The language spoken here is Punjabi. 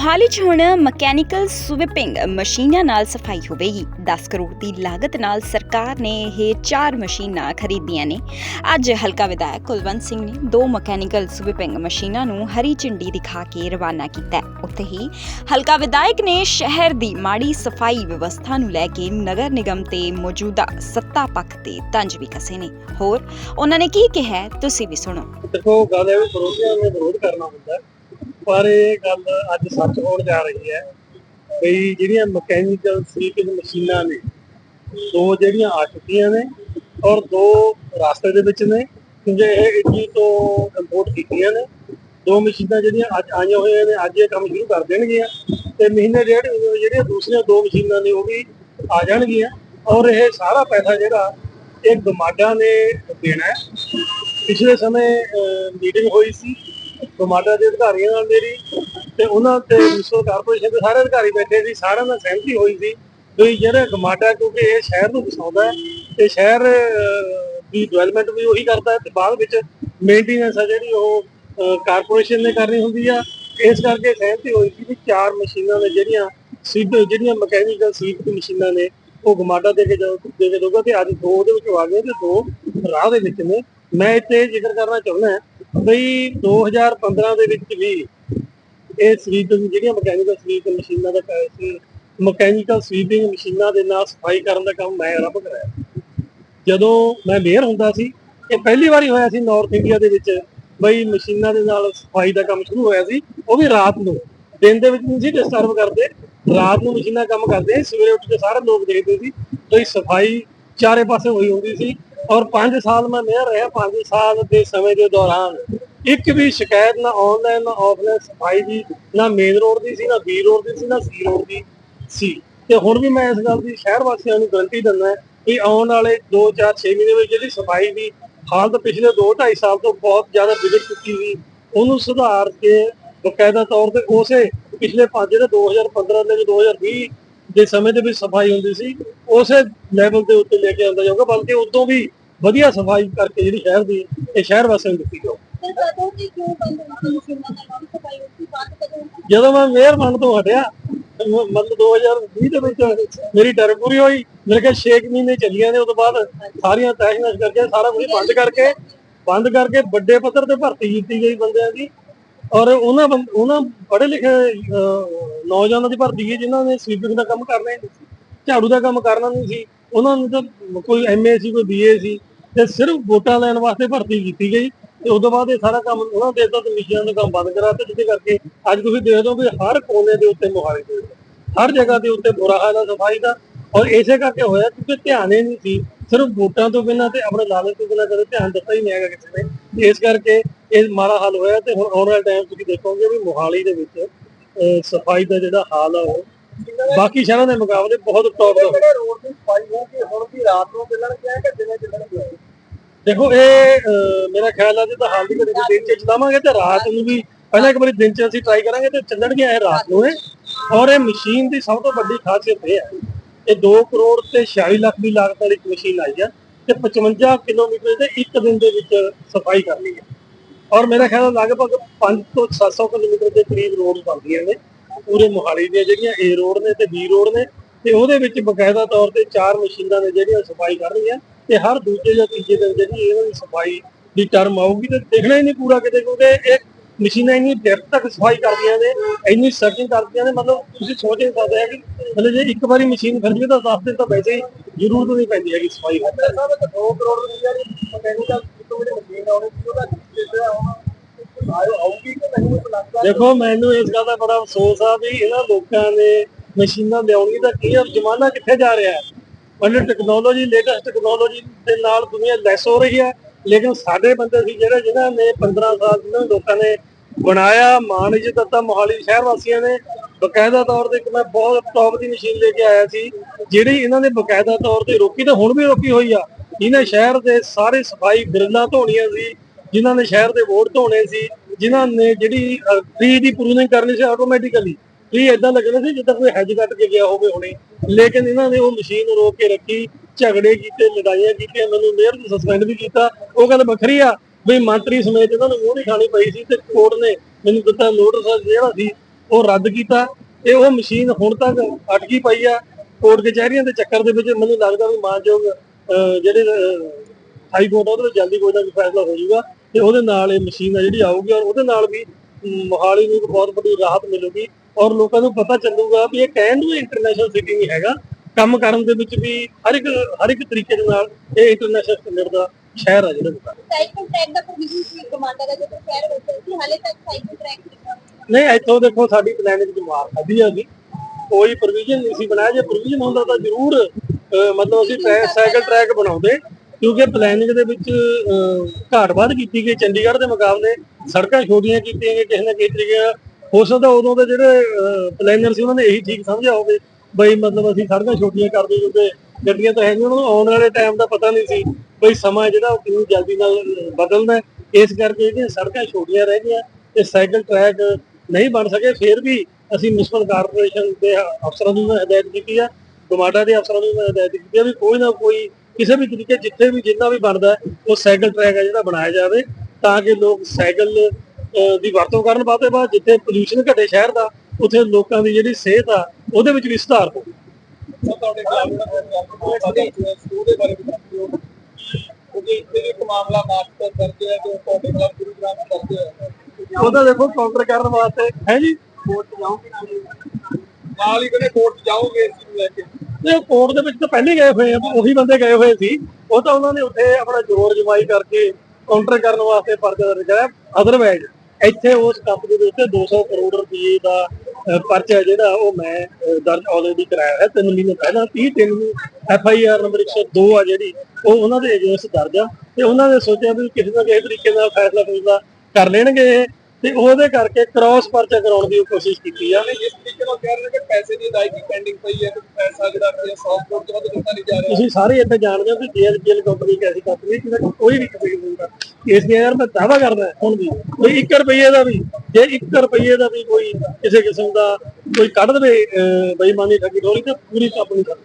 ਮੋਹਾਲੀ 'ਚ ਹੁਣ ਮਕੈਨੀਕਲ ਸਵਿਪਿੰਗ ਮਸ਼ੀਨਾਂ ਨਾਲ ਸਫ਼ਾਈ ਹੋਵੇਗੀ। 10 ਕਰੋੜ ਦੀ ਲਾਗਤ ਨਾਲ ਸਰਕਾਰ ਨੇ ਇਹ ਚਾਰ ਮਸ਼ੀਨਾਂ ਖਰੀਦੀਆਂ ਨੇ। ਅੱਜ ਹਲਕਾ ਵਿਧਾਇਕ ਕੁਲਵੰਤ ਸਿੰਘ ਨੇ ਦੋ ਮਕੈਨੀਕਲ ਸਵਿਪਿੰਗ ਮਸ਼ੀਨਾਂ ਨੂੰ ਹਰੀ ਝੰਡੀ ਦਿਖਾ ਕੇ ਰਵਾਨਾ ਕੀਤਾ ਉੱਥੇ ਹੀ ਹਲਕਾ ਵਿਧਾਇਕ ਨੇ ਸ਼ਹਿਰ ਦੀ ਮਾੜੀ ਸਫ਼ਾਈ ਵਿਵਸਥਾ ਨੂੰ ਲੈ ਕੇ ਨਗਰ ਨਿਗਮ ਤੇ ਮੌਜੂਦਾ ਸੱਤਾ ਪੱਖ ਤੇ ਤੰਜ ਵੀ ਕਸੇ ਨੇ। ਹੋਰ ਉਹਨਾਂ ਨੇ ਕੀ ਕਿਹਾ ਤੁਸੀਂ ਵੀ ਸੁਣੋ। ਦੇਖੋ, ਗੱਲ ਇਹ ਵਿਰੋਧੀਆਂ ਨੇ ਵਿਰੋਧ ਕਰਨਾ ਹੁੰਦਾ ਹੈ। ਪਰ ਇਹ ਗੱਲ ਅੱਜ ਸੱਚ ਹੋਣ ਜਾ ਰਹੀ ਹੈ ਬਈ ਜਿਹੜੀਆਂ ਮਕੈਨੀਕਲ ਸਵੀਪਿੰਗ ਮਸ਼ੀਨਾਂ ਨੇ, ਦੋ ਜਿਹੜੀਆਂ ਆ ਚੁੱਕੀਆਂ ਨੇ ਔਰ ਦੋ ਰਾਸਤੇ ਦੇ ਵਿੱਚ ਨੇ, ਕਿਉਂਕਿ ਇਹ ਇਟਲੀ ਤੋਂ ਇੰਪੋਰਟ ਕੀਤੀਆਂ ਨੇ, ਦੋ ਮਸ਼ੀਨਾਂ ਜਿਹੜੀਆਂ ਅੱਜ ਆਈਆਂ ਹੋਈਆਂ ਨੇ, ਅੱਜ ਇਹ ਕੰਮ ਸ਼ੁਰੂ ਕਰ ਦੇਣਗੀਆਂ ਤੇ ਮਹੀਨੇ ਡੇਢ ਜਿਹੜੀਆਂ ਦੂਸਰੀਆਂ ਦੋ ਮਸ਼ੀਨਾਂ ਨੇ ਉਹ ਵੀ ਆ ਜਾਣਗੀਆਂ ਔਰ ਇਹ ਸਾਰਾ ਪੈਸਾ ਜਿਹੜਾ ਇਹ ਗਮਾਡਾ ਨੇ ਦੇਣਾ ਹੈ। ਪਿਛਲੇ ਸਮੇਂ ਮੀਟਿੰਗ ਹੋਈ ਸੀ ਗਮਾਡਾ ਦੇ ਅਧਿਕਾਰੀਆਂ ਨਾਲ ਮੇਰੀ ਤੇ ਉਹਨਾਂ ਤੇ ਮਿਊਨਿਸਪਲ ਕਾਰਪੋਰੇਸ਼ਨ ਦੇ ਸਾਰੇ ਅਧਿਕਾਰੀ ਬੈਠੇ ਸੀ ਸਾਰਿਆਂ ਨਾਲ ਸਹਿਮਤੀ ਹੋਈ ਸੀ ਵੀ ਜਿਹੜਾ ਗਮਾਡਾ ਕਿਉਂਕਿ ਇਹ ਸ਼ਹਿਰ ਨੂੰ ਵਸਾਉਂਦਾ ਹੈ ਤੇ ਸ਼ਹਿਰ ਅਹ, ਦੀ ਡਿਵੈਲਪਮੈਂਟ ਵੀ ਉਹੀ ਕਰਦਾ ਹੈ ਤੇ ਬਾਅਦ ਵਿੱਚ ਮੇਨਟੇਨੈਂਸ ਆ ਜਿਹੜੀ ਉਹ ਕਾਰਪੋਰੇਸ਼ਨ ਨੇ ਕਰਨੀ ਹੁੰਦੀ ਆ। ਇਸ ਕਰਕੇ ਸਹਿਮਤੀ ਹੋਈ ਸੀ ਵੀ ਚਾਰ ਮਸ਼ੀਨਾਂ ਨੇ ਜਿਹੜੀਆਂ ਸਿੱਧ ਜਿਹੜੀਆਂ ਮਕੈਨੀਕਲ ਸੀਟ ਦੀ ਮਸ਼ੀਨਾਂ ਨੇ ਉਹ ਗਮਾਡਾ ਦੇ ਕੇ ਜਾਓ ਦੇ ਕੇ ਦੋਗਾ ਤੇ ਅੱਜ ਦੋ ਉਹਦੇ ਵਿੱਚ ਆ ਗਏ ਤੇ ਦੋ ਰਾਹ ਦੇ ਵਿੱਚ ਨੇ। ਮੈਂ ਇੱਥੇ ਜ਼ਿਕਰ ਕਰਨਾ ਚਾਹੁੰਦਾ ਬਈ 2015 ਦੇ ਵਿੱਚ ਵੀ ਇਹ ਸਵੀਪਿੰਗ ਜਿਹੜੀਆਂ ਮਕੈਨੀਕਲ ਸਵੀਪਿੰਗ ਮਸ਼ੀਨਾਂ ਦਾ ਮਕੈਨੀਕਲ ਸਵੀਪਿੰਗ ਮਸ਼ੀਨਾਂ ਦੇ ਨਾਲ ਸਫ਼ਾਈ ਕਰਨ ਦਾ ਕੰਮ ਮੈਂ ਆਰੰਭ ਕਰਾਇਆ। ਜਦੋਂ ਮੈਂ ਮੇਅਰ ਹੁੰਦਾ ਸੀ, ਇਹ ਪਹਿਲੀ ਵਾਰੀ ਹੋਇਆ ਸੀ ਨਾਰਥ ਇੰਡੀਆ ਦੇ ਵਿੱਚ, ਬਈ ਮਸ਼ੀਨਾਂ ਦੇ ਨਾਲ ਸਫ਼ਾਈ ਦਾ ਕੰਮ ਸ਼ੁਰੂ ਹੋਇਆ ਸੀ, ਉਹ ਵੀ ਰਾਤ ਨੂੰ। ਦਿਨ ਦੇ ਵਿੱਚ ਨਹੀਂ ਸੀ ਡਿਸਟਰਬ ਕਰਦੇ, ਰਾਤ ਨੂੰ ਮਸ਼ੀਨਾਂ ਕੰਮ ਕਰਦੇ ਸਵੇਰੇ ਉੱਠ ਕੇ ਸਾਰੇ ਲੋਕ ਦੇਖਦੇ ਸੀ, ਬਈ ਸਫ਼ਾਈ ਚਾਰੇ ਪਾਸੇ ਹੋਈ ਹੁੰਦੀ ਸੀ। ਔਰ 5 ਸਾਲ ਮੈਂ ਮੇਅਰ ਰਿਹਾ 5 ਸਾਲ ਦੇ ਸਮੇਂ ਦੇ ਦੌਰਾਨ ਇੱਕ ਵੀ ਸ਼ਿਕਾਇਤ ਨਾ ਆਨਲਾਈਨ ਨਾ ਆਫਲਾਈਨ ਸਫ਼ਾਈ ਦੀ, ਨਾ ਮੇਨ ਰੋਡ ਦੀ ਸੀ, ਨਾ ਬੀ ਰੋਡ ਦੀ ਸੀ, ਨਾ ਸੀ ਰੋਡ ਦੀ ਸੀ। ਤੇ ਹੁਣ ਵੀ ਮੈਂ ਇਸ ਗੱਲ ਦੀ ਸ਼ਹਿਰ ਵਾਸੀਆਂ ਨੂੰ ਗਰੰਟੀ ਦਿੰਦਾ ਹਾਂ ਕਿ ਆਉਣ ਵਾਲੇ 2 4 6 ਮਹੀਨੇ ਵਿੱਚ ਜਿਹੜੀ ਸਫ਼ਾਈ ਦੀ ਹਾਲਤ ਪਿਛਲੇ 2 2.5 ਸਾਲ ਤੋਂ ਬਹੁਤ ਜ਼ਿਆਦਾ ਵਿਗੜ ਚੁੱਕੀ ਸੀ, ਉਹਨੂੰ ਸੁਧਾਰ ਕੇ ਬਕਾਇਦਾ ਤੌਰ ਤੇ ਉਸੇ ਪਿਛਲੇ ਪੰਜ, ਜਿਹੜੇ 2015 ਦੇ 2020 ਦੇ ਸਮੇਂ ਦੇ ਵਿੱਚ ਸਫ਼ਾਈ ਹੁੰਦੀ ਸੀ ਉਸੇ ਲੈਵਲ ਦੇ ਉੱਤੇ ਲੈ ਕੇ ਆਉਂਦਾ ਜਾਊਗਾ ਬਲਕਿ ਉਦੋਂ ਵੀ ਵਧੀਆ ਸਫ਼ਾਈ ਕਰਕੇ ਜਿਹੜੀ ਸ਼ਹਿਰ ਦੀ ਇਹ ਸ਼ਹਿਰ ਵਾਸੀਆਂ ਨੂੰ ਦਿੱਤੀ ਜਾਊ? ਜਦੋਂ ਮੈਂ ਮੇਅਰ ਬਣ ਤੋਂ ਹਟਿਆ ਮਤਲਬ 2020 ਦੇ ਵਿੱਚ ਮੇਰੀ ਟਰਮ ਪੂਰੀ ਹੋਈ ਮੇਰੇ ਕੋਲ 6 ਮਹੀਨੇ ਚੱਲੀਆਂ ਨੇ ਉਸ ਤੋਂ ਬਾਅਦ ਸਾਰੀਆਂ ਤਹਿਸ਼ ਕਰਕੇ ਸਾਰਾ ਕੁਝ ਬੰਦ ਕਰਕੇ ਬੰਦ ਕਰਕੇ ਵੱਡੇ ਪੱਧਰ ਤੇ ਭਰਤੀ ਕੀਤੀ ਗਈ ਬੰਦਿਆਂ ਦੀ। ਔਰ ਉਹਨਾਂ ਬੰਦ- ਉਹਨਾਂ ਪੜ੍ਹੇ ਲਿਖੇ ਅਹ, ਨੌਜਵਾਨਾਂ ਦੀ ਭਰਤੀ ਕੀਤੀ ਜਿਨ੍ਹਾਂ ਨੇ ਸਵੀਪਿੰਗ ਦਾ ਕੰਮ ਕਰਨਾ ਹੀ ਨਹੀਂ ਸੀ ਝਾੜੂ ਦਾ ਕੰਮ ਕਰਨਾ ਨਹੀਂ ਸੀ ਉਹਨਾਂ ਨੂੰ ਤਾਂ ਕੋਈ ਐਮਏ ਸੀ ਕੋਈ ਬੀਏ ਸੀ ਤੇ ਸਿਰਫ ਵੋਟਾਂ ਲੈਣ ਵਾਸਤੇ ਭਰਤੀ ਕੀਤੀ ਗਈ ਤੇ ਉਸ ਤੋਂ ਬਾਅਦ ਇਹ ਸਾਰਾ ਕੰਮ ਉਹਨਾਂ ਦੇ ਦਿੱਤਾ ਤੇ ਮਸ਼ੀਨਾਂ ਦਾ ਕੰਮ ਬੰਦ ਕਰਾ ਦਿੱਤਾ ਜਿਹਦੇ ਕਰਕੇ ਅੱਜ ਤੁਸੀਂ ਦੇਖਦੇ ਹੋ ਵੀ ਹਰ ਕੋਨੇ ਦੇ ਉੱਤੇ ਮੋਹਾਲੀ ਦੇ ਹਰ ਜਗ੍ਹਾ ਦੇ ਉੱਤੇ ਬੁਰਾ ਹਾਲ ਹੈ ਸਫ਼ਾਈ ਦਾ ਔਰ ਇਸੇ ਕਰਕੇ ਹੋਇਆ ਕਿਉਂਕਿ ਧਿਆਨ ਹੀ ਨਹੀਂ ਸੀ ਸਿਰਫ ਵੋਟਾਂ ਤੋਂ ਬਿਨਾਂ ਤੇ ਆਪਣੇ ਲਾਲਚ ਤੋਂ ਬਿਨਾਂ ਕਦੇ ਧਿਆਨ ਦਿੱਤਾ ਹੀ ਨਹੀਂ ਹੈਗਾ ਕਿਸੇ ਨੇ। ਇਸ ਕਰਕੇ ਇਹ ਮਾੜਾ ਹਾਲ ਹੋਇਆ ਤੇ ਹੁਣ ਆਉਣ ਵਾਲੇ ਟਾਈਮ ਤੁਸੀਂ ਦੇਖੋਗੇ ਵੀ ਮੋਹਾਲੀ ਦੇ ਵਿੱਚ ਸਫ਼ਾਈ ਦਾ ਜਿਹੜਾ ਹਾਲ ਆ ਉਹ ਬਾਕੀ ਸ਼ਹਿਰਾਂ ਦੇ ਮੁਕਾਬਲੇ ਬਹੁਤ ਟੌਪ ਦਾ ਹੋਇਆ। ਰੋਡ ਦੀ ਸਫ਼ਾਈ ਹੋਊਗੀ ਹੁਣ ਵੀ ਰਾਤ ਨੂੰ ਚੱਲਣ ਕਿਹਾ ਕਿ ਦਿਨੇ ਚੱਲਣ ਦੇਖੋ ਇਹ ਮੇਰਾ ਖਿਆਲ ਆ ਜੇ ਤਾਂ ਹਾਲ ਦੀ ਘੜੀ ਦੇ ਦਿਨ ਚ ਚਲਾਵਾਂਗੇ ਤੇ ਰਾਤ ਨੂੰ ਵੀ ਪਹਿਲਾਂ ਇੱਕ ਵਾਰੀ ਦਿਨ ਚ ਅਸੀਂ ਟਰਾਈ ਕਰਾਂਗੇ ਤੇ ਚੱਲਣਗੇ ਇਹ ਰਾਤ ਨੂੰ ਇਹ। ਔਰ ਇਹ ਮਸ਼ੀਨ ਦੀ ਸਭ ਤੋਂ ਵੱਡੀ ਖਾਸੀਅਤ ਇਹ ਹੈ ਇਹ 2 ਕਰੋੜ ਤੇ 46 ਲੱਖ ਦੀ ਲਾਗਤ ਵਾਲੀ ਮਸ਼ੀਨ ਆਈ ਹੈ ਤੇ 55 ਕਿਲੋਮੀਟਰ ਦੇ ਇੱਕ ਦਿਨ ਦੇ ਵਿੱਚ ਸਫ਼ਾਈ ਕਰਨੀ ਹੈ ਔਰ ਮੇਰਾ ਖਿਆਲ ਆ ਲਗਭਗ 5 ਤੋਂ 700 ਕਿਲੋਮੀਟਰ ਦੇ ਕਰੀਬ ਰੋਡ ਬਣਦੀਆਂ ਨੇ। ਪੂਰੇ ਮੋਹਾਲੀ ਦੀਆਂ ਜਿਹੜੀਆਂ ਏ ਰੋਡ ਨੇ ਤੇ ਬੀ ਰੋਡ ਨੇ ਤੇ ਉਹਦੇ ਵਿੱਚ ਬਕਾਇਦਾ ਤੌਰ ਤੇ ਚਾਰ ਮਸ਼ੀਨਾਂ ਨੇ ਜਿਹੜੀਆਂ ਸਫ਼ਾਈ ਕਰਨਗੀਆਂ ਤੇ ਹਰ ਦੂਜੇ ਜਾਂ ਤੀਜੇ ਦਿਨ ਜਿਹੜੀ ਇਹਨਾਂ ਦੀ ਸਫ਼ਾਈ ਦੀ ਟਰਮ ਆਊਗੀ ਤੇ ਦੇਖਣਾ ਹੀ ਨਹੀਂ ਪੂਰਾ ਕਿਤੇ ਕਿਉਂਕਿ ਇਹ ਮਸ਼ੀਨਾਂ ਇੰਨੀ ਡੈਪਥ ਤੱਕ ਸਫ਼ਾਈ ਕਰਦੀਆਂ ਨੇ ਇੰਨੀ ਸਰਚਿੰਗ ਕਰਦੀਆਂ ਨੇ ਮਤਲਬ ਤੁਸੀਂ ਸੋਚ ਨਹੀਂ ਸਕਦੇ ਕਿ ਮਤਲਬ ਜੇ ਇੱਕ ਵਾਰੀ ਮਸ਼ੀਨ ਜਵੇ ਤਾਂ 10 ਦਿਨ ਤਾਂ ਵੈਸੇ ਹੀ ਜ਼ਰੂਰਤ ਨਹੀਂ ਪੈਂਦੀ ਹੈਗੀ ਸਫ਼ਾਈ ਕਰਨ ਦੀ। ਸਾਹਿਬ 2 ਕਰੋੜ ਰੁਪਏ ਦੀ ਮਕੈਨੀਕਲ ਜਿਹੜੀ ਮਸ਼ੀਨ ਆਉਣੀ ਸੀ ਉਹਦਾ ਜਿਹੜਾ ਹੁਣ? ਆਇਓ ਆਊਗੀ ਕਿ ਨਹੀਂ ਉਹ ਲੱਗਦਾ ਦੇਖੋ ਮੈਨੂੰ ਇਸ ਗੱਲ ਦਾ ਬੜਾ ਅਫਸੋਸ ਆ ਵੀ ਇਹਨਾਂ ਲੋਕਾਂ ਨੇ ਮਸ਼ੀਨਾਂ ਲਿਆਉਣੀ ਤਾਂ ਕੀ ਆ ਜ਼ਮਾਨਾ ਕਿੱਥੇ ਜਾ ਰਿਹਾ ਹੈ? ਮਤਲਬ ਟੈਕਨੋਲੋਜੀ ਲੇਟੈਸਟ ਟੈਕਨੋਲੋਜੀ ਦੇ ਨਾਲ ਦੁਨੀਆ ਲੈਸ ਹੋ ਰਹੀ ਹੈ ਲੇਕਿਨ ਸਾਡੇ ਬੰਦੇ ਸੀ ਜਿਹੜੇ ਜਿਨ੍ਹਾਂ ਨੇ 15 ਸਾਲ ਜਿਨ੍ਹਾਂ ਲੋਕਾਂ ਨੇ ਬਣਾਇਆ ਮਾਣ ਇੱਜ਼ਤ ਦਿੱਤਾ ਮੋਹਾਲੀ ਸ਼ਹਿਰ ਵਾਸੀਆਂ ਨੇ। ਬਕਾਇਦਾ ਤੌਰ ਤੇ ਇੱਕ ਮੈਂ ਬਹੁਤ ਟੌਪ ਦੀ ਮਸ਼ੀਨ ਲੈ ਕੇ ਆਇਆ ਸੀ। ਜਿਹੜੀ ਇਹਨਾਂ ਨੇ ਬਕਾਇਦਾ ਤੌਰ ਤੇ ਰੋਕੀ ਤੇ ਹੁਣ ਵੀ ਰੋਕੀ ਹੋਈ ਆ। ਇਹਨੇ ਸ਼ਹਿਰ ਦੇ ਸਾਰੇ ਸਫ਼ਾਈ ਗ੍ਰਿਲਾਂ ਧੋਣੀਆਂ ਸੀ, ਜਿਨ੍ਹਾਂ ਨੇ ਸ਼ਹਿਰ ਦੇ ਵੋਟ ਧੋਣੇ ਸੀ, ਜਿਨ੍ਹਾਂ ਨੇ ਜਿਹੜੀ ਫ੍ਰੀ ਦੀ ਪ੍ਰੂਨਿੰਗ ਕਰਨੀ ਸੀ ਆਟੋਮੈਟਿਕਲੀ ਵੀ ਇਦਾਂ ਲੱਗਣਾ ਸੀ ਜਿੱਦਾਂ ਕੋਈ ਹੈਜ ਕੱਟ ਕੇ ਗਿਆ ਹੋਵੇ ਹੁਣੇ। ਲੇਕਿਨ ਇਹਨਾਂ ਨੇ ਉਹ ਮਸ਼ੀਨ ਰੋਕ ਕੇ ਰੱਖੀ, ਝਗੜੇ ਕੀਤੇ, ਲੜਾਈਆਂ ਕੀਤੀਆਂ, ਮੈਨੂੰ ਮੇਅਰ ਨੂੰ ਸਸਪੈਂਡ ਵੀ ਕੀਤਾ। ਉਹ ਗੱਲ ਵੱਖਰੀ ਆ। ਵੀ ਮੰਤਰੀ ਸਮੇਤ ਇਹਨਾਂ ਨੂੰ ਮੂੰਹ ਨਹੀਂ ਖਾਣੀ ਪਈ ਸੀ ਤੇ ਕੋਰਟ ਨੇ ਮੈਨੂੰ ਦਿੱਤਾ ਨੋਟਿਸ ਜਿਹੜਾ ਸੀ, ਉਹ ਰੱਦ ਕੀਤਾ ਤੇ ਉਹ ਮਸ਼ੀਨ ਹੁਣ ਤੱਕ ਅਟਕੀ ਪਈ ਆ। ਕੋਰਟ ਕਚਹਿਰੀਆਂ ਦੇ ਚੱਕਰ ਦੇ ਵਿੱਚ ਮੈਨੂੰ ਲੱਗਦਾ ਵੀ ਮਾਨਯੋਗ ਜਿਹੜੇ ਹਾਈ ਕੋਰਟ ਉਹਦੇ ਵਿੱਚ ਜਲਦੀ ਕੋਈ ਨਾ ਕੋਈ ਫੈਸਲਾ ਹੋ ਜਾਊਗਾ ਤੇ ਉਹਦੇ ਨਾਲ ਇਹ ਮਸ਼ੀਨ ਆ ਜਿਹੜੀ ਆਊਗੀ ਔਰ ਉਹਦੇ ਨਾਲ ਵੀ ਮੋਹਾਲੀ ਨੂੰ ਇੱਕ ਬਹੁਤ ਵੱਡੀ ਰਾਹਤ ਮਿਲੂਗੀ ਔਰ ਲੋਕਾਂ ਨੂੰ ਪਤਾ ਚੱਲੂਗਾ ਵੀ ਇਹ ਕਹਿਣ ਨੂੰ ਇੰਟਰਨੈਸ਼ਨਲ ਸਿਟੀ ਨਹੀਂ ਹੈਗਾ। ਕੰਮ ਕਰਨ ਦੇ ਵਿੱਚ ਵੀ ਹਰ ਇੱਕ ਹਰ ਇੱਕ ਤਰੀਕੇ ਦੇ ਨਾਲ ਇਹ ਇੰਟਰਨੈਸ਼ਨਲ ਸਟੈਂਡਰਡ ਦਾ ਸ਼ਹਿਰ ਆ ਜਿਹੜਾ ਸਾਈਕਲ ਟਰੈਕ ਦਾ ਪ੍ਰੋਵੀਜ਼ਨ ਸੀ ਗਮਾਂਡਾ ਦਾ ਜਦੋਂ ਸ਼ਹਿਰ ਵਿੱਚ ਸੀ ਹਾਲੇ ਤੱਕ ਸਾਈਕਲ ਟਰੈਕ ਨਹੀਂ ਇੱਥੋਂ ਦੇਖੋ ਸਾਡੀ ਪਲੈਨਿੰਗ ਦੀ ਮਾਰ ਖਾਧੀ ਆ ਜੀ ਕੋਈ ਪ੍ਰੋਵੀਜ਼ਨ ਨਹੀਂ ਸੀ ਬਣਾਇਆ। ਜੇ ਪ੍ਰੋਵੀਜ਼ਨ ਹੁੰਦਾ ਤਾਂ ਜ਼ਰੂਰ ਮਤਲਬ ਅਸੀਂ ਸਾਈਕਲ ਟਰੈਕ ਬਣਾਉਂਦੇ। ਕਿਉਂਕਿ ਪਲੈਨਿੰਗ ਦੇ ਵਿੱਚ ਘਾਟ ਵੱਧ ਕੀਤੀ ਗਈ। ਚੰਡੀਗੜ੍ਹ ਦੇ ਮੁਕਾਬਲੇ ਸੜਕਾਂ ਛੋਟੀਆਂ ਕੀਤੀਆਂ ਗਈਆਂ ਕਿਸੇ ਨਾ ਕਿਸੇ ਤਰੀਕੇ ਨਾਲ। ਹੋ ਸਕਦਾ ਉਦੋਂ ਦੇ ਜਿਹੜੇ ਪਲੈਨਰ ਸੀ ਉਹਨਾਂ ਨੇ ਇਹੀ ਠੀਕ ਸਮਝਿਆ ਹੋਵੇ। ਬਈ ਮਤਲਬ ਅਸੀਂ ਸੜਕਾਂ ਛੋਟੀਆਂ ਕਰ ਦਈਏ ਕਿਉਂਕਿ ਗੱਡੀਆਂ ਤਾਂ ਹੈਗੀਆਂ, ਉਹਨਾਂ ਨੂੰ ਆਉਣ ਵਾਲੇ ਟਾਈਮ ਦਾ ਪਤਾ ਨਹੀਂ ਸੀ ਬਈ ਸਮਾਂ ਜਿਹੜਾ ਉਹ ਕਿੰਨੀ ਜਲਦੀ ਨਾਲ ਬਦਲਦਾ ਇਸ ਕਰਕੇ ਜਿਹੜੀਆਂ ਸੜਕਾਂ ਛੋਟੀਆਂ ਰਹਿ ਗਈਆਂ ਤੇ ਸਾਈਕਲ ਟਰੈਕ ਨਹੀਂ ਬਣ ਸਕੇ, ਫਿਰ ਵੀ ਅਸੀਂ ਮਿਊਨਿਸਪਲ ਕਾਰਪੋਰੇਸ਼ਨ ਦੇ ਅਫਸਰਾਂ ਨੂੰ ਮੈਂ ਹਦਾਇਤ ਕੀਤੀ ਆ ਗਮਾਡਾ ਦੇ ਅਫਸਰਾਂ ਨੂੰ ਮੈਂ ਹਦਾਇਤ ਕੀਤੀ ਆ ਵੀ ਕੋਈ ਨਾ ਕੋਈ ਕਿਸੇ ਵੀ ਤਰੀਕੇ ਜਿੱਥੇ ਵੀ ਜਿੰਨਾ ਵੀ ਬਣਦਾ ਉਹ ਸਾਈਕਲ ਟਰੈਕ ਹੈ ਜਿਹੜਾ ਬਣਾਇਆ ਜਾਵੇ ਤਾਂ ਕਿ ਲੋਕ ਸਾਈਕਲ ਦੀ ਵਰਤੋਂ ਕਰਨ ਬਾਅਦ ਬਾਅਦ ਜਿੱਥੇ ਪੋਲੂਸ਼ਨ ਘਟੇ ਸ਼ਹਿਰ ਦਾ, ਉੱਥੇ ਲੋਕਾਂ ਦੀ ਜਿਹੜੀ ਸਿਹਤ ਆ, ਉਹਦੇ ਵਿੱਚ ਵੀ ਸੁਧਾਰ ਹੋਵੇ। ਤੁਹਾਡੇ ਖਿਲਾਫ ਸਕੂਲ ਦੇ ਬਾਰੇ ਵੀ ਦੱਸਿਓ ਕਿਉਂਕਿ ਇੱਥੇ ਵੀ ਇੱਕ ਮਾਮਲਾ ਮਾਸਟਰ ਦਰਜ ਹੈ ਤੇ ਤੁਹਾਡੇ ਖਿਲਾਫ ਗੁਰੂ ਗ੍ਰੰਥ ਦਰਜ ਹੈ ਉਹਦਾ ਦੇਖੋ ਕਾਊਂਟਰ ਕਰਨ ਵਾਸਤੇ। ਹੈ ਜੀ। ਕੋਰਟ ਜਾਓਗੇ ਨਾਲ ਹੀ ਕਹਿੰਦੇ ਕੋਰਟ ਜਾਓਗੇ ਇਸ ਨੂੰ ਲੈ ਕੇ। ਉਹ ਕੋਰਟ ਦੇ ਵਿੱਚ ਤਾਂ ਪਹਿਲੇ ਗਏ ਹੋਏ ਆ ਉਹੀ ਬੰਦੇ ਗਏ ਹੋਏ ਸੀ। ਉਹ ਤਾਂ ਉਹਨਾਂ ਨੇ ਉੱਥੇ ਆਪਣਾ ਜ਼ੋਰ ਜਮਾਈ ਕਰਕੇ ਕਾਊਂਟਰ ਕਰਨ ਵਾਸਤੇ ਪਰਚਾ ਦਰਜ ਕਰਾਇਆ ਅਦਰਵਾਈਜ਼ ਇੱਥੇ ਉਸ ਕੰਪਨੀ ਦੇ ਉੱਤੇ 200 ਕਰੋੜ ਰੁਪਏ ਦਾ ਪਰਚਾ ਜਿਹੜਾ ਉਹ ਮੈਂ ਦਰਜ ਆਲਰੇਡੀ ਕਰਾਇਆ ਹੈ, ਤਿੰਨ ਮਹੀਨੇ ਪਹਿਲਾਂ 30 ਤਿੰਨ ਨੂੰ ਐਫ ਆਈ ਆਰ ਨੰਬਰ 102 ਆ ਜਿਹੜੀ, ਉਹ ਉਹਨਾਂ ਦੇ ਅਗੇਂਸਟ ਦਰਜ ਆ। ਤੇ ਉਹਨਾਂ ਨੇ ਸੋਚਿਆ ਵੀ ਕਿਸੇ ਨਾ ਕਿਸੇ ਤਰੀਕੇ ਨਾਲ ਫੈਸਲਾ ਫੈਸਲਾ ਕਰ ਲੈਣਗੇ ਤੇ ਉਹਦੇ ਕਰਕੇ ਕ੍ਰਾਸ ਪਰਚਾ ਕਰਾਉਣ ਦੀ ਕੋਸ਼ਿਸ਼ ਕੀਤੀ ਆ। ਜਿਸ ਤਰੀਕੇ ਨਾਲ ਕਹਿ ਰਹੇ ਨੇ ਕਿ ਪੈਸੇ ਦੀ ਅਦਾਇਗੀ ਪੈਂਡਿੰਗ ਪਈ ਹੈ ਤੇ ਪੈਸਾ ਜਿਹੜਾ ਕਿ 100 ਕਰੋੜ ਤੋਂ ਵੱਧ ਦਿੱਤਾ ਨਹੀਂ ਜਾ ਰਿਹਾ। ਤੁਸੀਂ ਸਾਰੇ ਇੱਥੇ ਜਾਣਦੇ ਹੋ ਕਿ ਜੇਲ ਜੇਲ ਕੰਪਨੀ ਇੱਕ ਐਸੀ ਕੰਪਨੀ ਜਿਹਦਾ ਕੋਈ ਵੀ ਕਿਸੇ ਨਹੀਂ ਹੁੰਦਾ ਇਸ ਲਈ ਯਾਰ ਮੈਂ ਦਾਵਾ ਕਰਦਾ ਹੁਣ ਵੀ ਕੋਈ 1 ਰੁਪਏ ਦਾ ਵੀ ਜੇ 1 ਰੁਪਏ ਦਾ ਵੀ ਕੋਈ ਕਿਸੇ ਕਿਸਮ ਦਾ ਕੋਈ ਕੱਢ ਦੇਵੇ ਅਹ, ਬੇਈਮਾਨੀ ਠੱਗੀ ਠੋਰੀ ਤੇ ਪੂਰੀ ਕੰਪਨੀ ਕਰ